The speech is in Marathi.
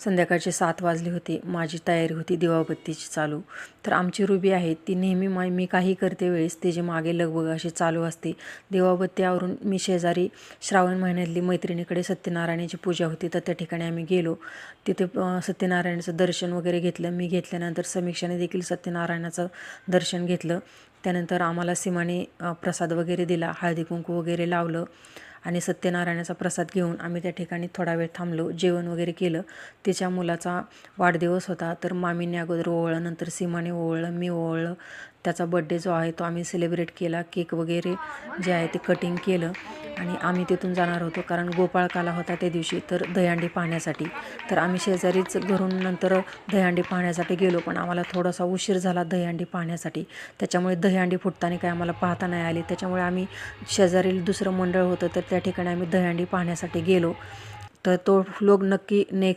संध्याकाळचे सात वाजले होते. माझी तयारी होती दिवाबत्तीची चालू. तर आमची रुबी आहे ती नेहमी मा मी काही करते वेळेस तिचे मागे लगबग अशी चालू असते. दिवाबत्तीवरून मी शेजारी श्रावण महिन्यातली मैत्रिणीकडे सत्यनारायणाची पूजा होती तर त्या ठिकाणी आम्ही गेलो. तिथे सत्यनारायणाचं दर्शन वगैरे घेतलं. मी घेतल्यानंतर समीक्षाने देखील सत्यनारायणाचं दर्शन घेतलं. त्यानंतर आम्हाला सीमाने प्रसाद वगैरे दिला हळदी कुंकू वगैरे लावलं. आणि सत्यनारायणाचा प्रसाद घेऊन आम्ही त्या ठिकाणी थोडा वेळ थांबलो. जेवण वगैरे केलं. तिच्या मुलाचा वाढदिवस होता. तर मामीने अगोदर ओवळलं नंतर सीमाने ओवळलं मी ओवळलं. त्याचा बड्डे जो आहे तो आम्ही सेलिब्रेट केला. केक वगैरे जे आहे ते कटिंग केलं. आणि आम्ही तिथून जाणार होतो कारण गोपाळकाला होता त्या दिवशी तर दहीहंडी पाहण्यासाठी. तर आम्ही शेजारीच घरून नंतर दहीहंडी पाहण्यासाठी गेलो पण आम्हाला थोडासा उशीर झाला दहीहंडी पाहण्यासाठी. त्याच्यामुळे दहीहंडी फुटताना काय आम्हाला पाहता नाही आली. त्याच्यामुळे आम्ही शेजारील दुसरं मंडळ होतं तर त्या ठिकाणी आम्ही दहीहंडी पाहण्यासाठी गेलो. तर तो लोक नक्की नेक